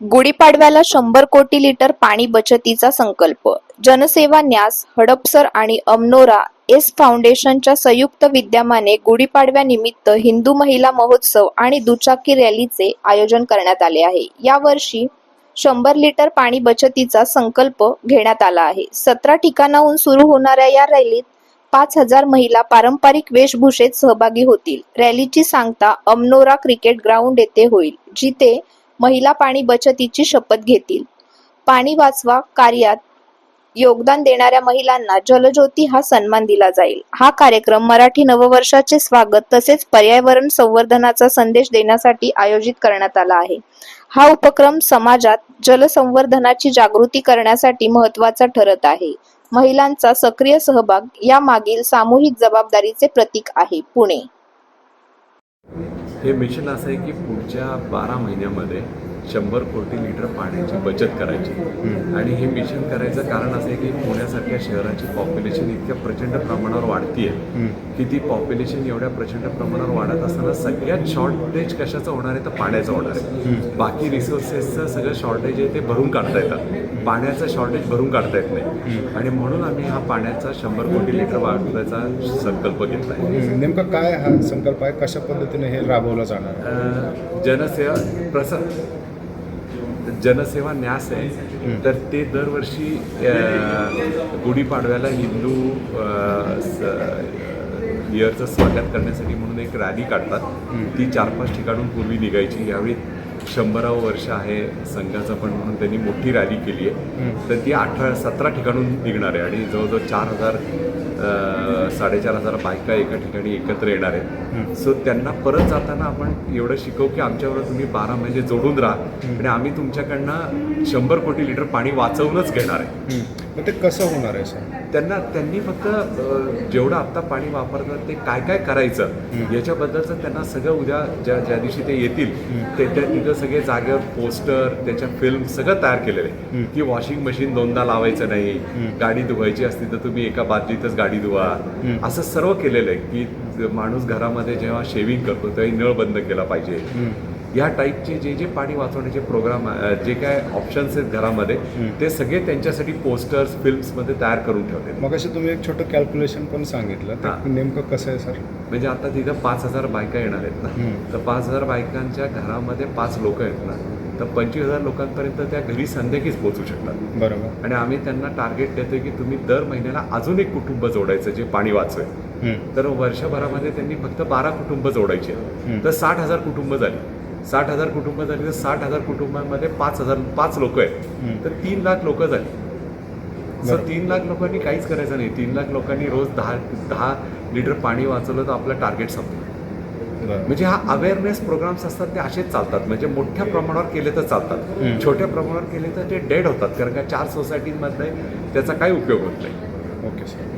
गुढीपाडव्याला शंभर कोटी लिटर पाणी बचतीचा संकल्प. जनसेवा न्यास हडपसर आणि अमनोरा एस फाउंडेशनच्या संयुक्त विद्यमाने गुढीपाडव्यानिमित्त हिंदू महिला महोत्सव आणि दुचाकी रॅलीचे आयोजन करण्यात आले आहे. यावर्षी शंभर लिटर पाणी बचतीचा संकल्प घेण्यात आला आहे. सतरा ठिकाणाहून सुरू होणाऱ्या या रॅलीत पाच हजार महिला पारंपरिक वेशभूषेत सहभागी होतील. रॅलीची सांगता अमनोरा क्रिकेट ग्राउंड येथे होईल जिथे महिला पाणी बचतीची शपथ घेतील. पाणी वाचवा कार्यात योगदान देणाऱ्या महिलांना जलज्योती हा सन्मान दिला जाईल. हा कार्यक्रम मराठी नववर्षाचे स्वागत तसेच पर्यावरण संवर्धनाचा संदेश देण्यासाठी आयोजित करण्यात आला आहे. हा उपक्रम समाजात जलसंवर्धनाची जागृती करण्यासाठी महत्त्वाचा ठरत आहे. महिलांचा सक्रिय सहभाग या मागील सामूहिक जबाबदारीचे प्रतीक आहे. पुणे हे मिशन असं आहे की पुढच्या बारा महिन्यामध्ये शंभर कोटी लिटर पाण्याची बचत करायची. आणि हे मिशन करायचं कारण असं आहे की पुण्यासारख्या शहराची पॉप्युलेशन इतक्या प्रचंड प्रमाणावर वाढतीये. की ती पॉप्युलेशन एवढ्या प्रचंड प्रमाणावर वाढत असताना सगळ्यात शॉर्टेज कशाचं होणार आहे तर पाण्याचं होणार आहे. बाकी रिसोर्सेसचं सगळं शॉर्टेज आहे ते भरून काढता येतात. पाण्याचं शॉर्टेज भरून काढता येत नाही. आणि म्हणून आम्ही हा पाण्याचा शंभर कोटी लिटर वाढवायचा संकल्प घेतला आहे नेमका काय हा संकल्प आहे? कशा पद्धतीने हे राबवलं जाणार जनसेवा प्रस जनसेवा न्यास आहे तर ते दरवर्षी गुढीपाडव्याला हिंदू इयरचं स्वागत करण्यासाठी म्हणून एक रॅली काढतात. ती चार पाच ठिकाणून पूर्वी निघायची. यावेळी शंभरावं वर्ष आहे संघाचं पण म्हणून त्यांनी मोठी रॅली केली आहे. तर ती अठरा सतरा ठिकाणून निघणार आहे आणि जवळजवळ चार हजार साडेचार हजार बायका एका ठिकाणी एकत्र येणार आहेत. सो त्यांना परत जाताना आपण एवढं शिकवू की आमच्याबरोबर तुम्ही बारा महिने जोडून राहा. आणि आम्ही तुमच्याकडनं शंभर कोटी लिटर पाणी वाचवूनच घेणार आहे. मग ते कसं होणार आहे सर? त्यांना त्यांनी फक्त अ, जेवढं आत्ता पाणी वापरतात ते काय काय करायचं याच्याबद्दलचं त्यांना सगळं उद्या ज्या ज्या दिवशी ते येतील ते त्या तिथं सगळे जागेवर पोस्टर त्याच्या फिल्म सगळं तयार केलेलं आहे. की वॉशिंग मशीन दोनदा लावायचं नाही गाडी धुवायची असती तर तुम्ही एका बादलीतच गाडी धुवा. असं सर्व केलेलं आहे की ज- माणूस घरामध्ये जेव्हा शेविंग करतो तेव्हा नळ बंद केला पाहिजे. या टाईपचे जे जे पाणी वाचवण्याचे प्रोग्राम जे काय ऑप्शन्स आहेत घरामध्ये ते सगळे त्यांच्यासाठी पोस्टर्स फिल्म्समध्ये तयार करून ठेवले मग असे तुम्ही एक छोटं कॅल्क्युलेशन पण सांगितलं. नेमकं कसं आहे सर? म्हणजे आता तिथं पाच हजार बायका येणार आहेत ना. तर पाच हजार बायकांच्या घरामध्ये पाच लोक आहेत ना. तर पंचवीस हजार लोकांपर्यंत त्या घरी संध्याकीच पोहोचू शकतात. बरोबर. आणि आम्ही त्यांना टार्गेट देतोय की तुम्ही दर महिन्याला अजून एक कुटुंब जोडायचं जे पाणी वाचवेल. हम्म. तर वर्षभरामध्ये त्यांनी फक्त बारा कुटुंब जोडायची. तर साठ हजार कुटुंब झाली. साठ हजार कुटुंब झाली तर साठ हजार कुटुंबांमध्ये पाच हजार पाच लोक आहेत. तर तीन लाख लोक झाली. सर. तीन लाख लोकांनी काहीच करायचं नाही. तीन लाख लोकांनी रोज दहा दहा लिटर पाणी वाचवलं तर आपलं टार्गेट संपलं. म्हणजे हा अवेअरनेस प्रोग्राम्स असतात ते असेच चालतात. म्हणजे मोठ्या प्रमाणावर केले तर चालतात. छोट्या प्रमाणावर केले तर ते डेड होतात. कारण का चार सोसायटींमध्ये त्याचा काही उपयोग होत नाही. Okay sir